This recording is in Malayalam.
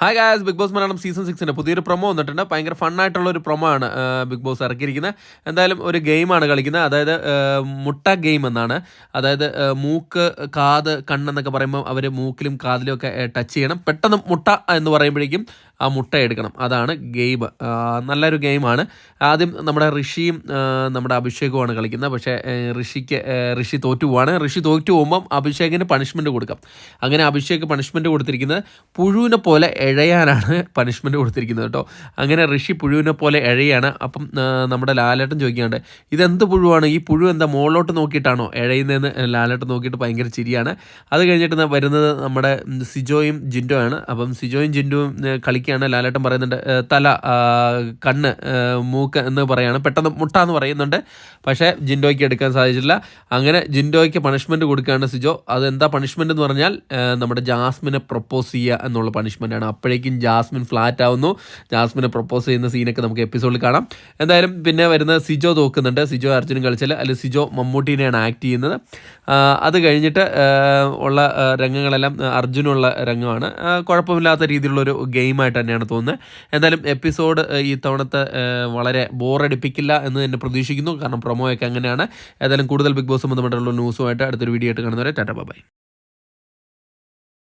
Hi guys big boss Malayalam season സിക്സിന്റെ പുതിയൊരു പ്രൊമോ വന്നിട്ടുണ്ട്. ഭയങ്കര ഫണ്ണായിട്ടുള്ള ഒരു പ്രൊമോ ആണ് ബിഗ് ബോസ് ഇറക്കിയിരിക്കുന്നത്. എന്തായാലും ഒരു ഗെയിമാണ് കളിക്കുന്നത്. അതായത് മുട്ട ഗെയിം എന്നാണ്. അതായത് മൂക്ക് കാത് കണ്ണെന്നൊക്കെ പറയുമ്പോൾ അവർ മൂക്കിലും കാതിലും ഒക്കെ ടച്ച് ചെയ്യണം. പെട്ടെന്ന് മുട്ട എന്ന് പറയുമ്പോഴേക്കും ആ മുട്ട എടുക്കണം. അതാണ് ഗെയിം. നല്ലൊരു ഗെയിമാണ് ആദ്യം നമ്മുടെ ഋഷിയും നമ്മുടെ അഭിഷേകുമാണ് കളിക്കുന്നത്. പക്ഷേ ഋഷിക്ക് ഋഷി തോറ്റു പോവാണ്. ഋഷി തോറ്റു പോകുമ്പം അഭിഷേകിന് പണിഷ്മെന്റ് കൊടുക്കാം. അങ്ങനെ അഭിഷേക് പണിഷ്മെന്റ് കൊടുത്തിരിക്കുന്നത് പുഴുവിനെ പോലെ എഴയാനാണ് പണിഷ്മെന്റ് കൊടുത്തിരിക്കുന്നത് കേട്ടോ. അങ്ങനെ ഋഷി പുഴുവിനെ പോലെ എഴയാണ് അപ്പം നമ്മുടെ ലാലേട്ടൻ ചോദിക്കാണ്ട് ഇതെന്ത് പുഴുവാണ്? ഈ പുഴു എന്താ മുകളിലോട്ട് നോക്കിയിട്ടാണോ എഴയുന്നതെന്ന് ലാലേട്ടൻ നോക്കിയിട്ട് ഭയങ്കര ചിരിയാണ്. അത് കഴിഞ്ഞിട്ട് വരുന്നത് നമ്മുടെ സിജോയും ജിൻഡോ ആണ് അപ്പം സിജോയും ജിൻഡോയും കളിക്കുകയാണ്. ലാലേട്ടൻ പറയുന്നുണ്ട് തല കണ്ണ് മൂക്ക് എന്ന് പറയാണ്. പെട്ടെന്ന് മുട്ട എന്ന് പറയുന്നുണ്ട്. പക്ഷേ ജിൻഡോയ്ക്ക് എടുക്കാൻ സാധിച്ചില്ല അങ്ങനെ ജിൻഡോയ്ക്ക് പണിഷ്മെന്റ് കൊടുക്കുകയാണ് സിജോ. അതെന്താ പണിഷ്മെന്റ് എന്ന് പറഞ്ഞാൽ നമ്മുടെ ജാസ്മിനെ പ്രപ്പോസ് ചെയ്യുക എന്നുള്ള പണിഷ്മെന്റാണ് അപ്പോഴേക്കും ജാസ്മിൻ ഫ്ലാറ്റ് ആവുന്നു. ജാസ്മിനെ പ്രപ്പോസ് ചെയ്യുന്ന സീനൊക്കെ നമുക്ക് എപ്പിസോഡിൽ കാണാം. എന്തായാലും പിന്നെ വരുന്ന സിജോ തോക്കുന്നുണ്ട് സിജോ അർജുനും കളിച്ചാൽ അല്ലെങ്കിൽ സിജോ മമ്മൂട്ടീനെയാണ് ആക്ട് ചെയ്യുന്നത്. അത് കഴിഞ്ഞിട്ട് ഉള്ള രംഗങ്ങളെല്ലാം അർജുനുള്ള രംഗമാണ്. കുഴപ്പമില്ലാത്ത രീതിയിലുള്ളൊരു ഗെയിമായിട്ട് തന്നെയാണ് തോന്നുന്നത്. എന്തായാലും എപ്പിസോഡ് ഈ തവണത്തെ വളരെ ബോറടിപ്പിക്കില്ല എന്ന് തന്നെ പ്രതീക്ഷിക്കുന്നു. കാരണം പ്രൊമോയൊക്കെ അങ്ങനെയാണ്. ഏതായാലും കൂടുതൽ ബിഗ് ബോസ് ബന്ധപ്പെട്ടുള്ള ന്യൂസുമായിട്ട് അടുത്തൊരു വീഡിയോ ആയിട്ട് കാണുന്നവരെ ടാറ്റ ബൈ.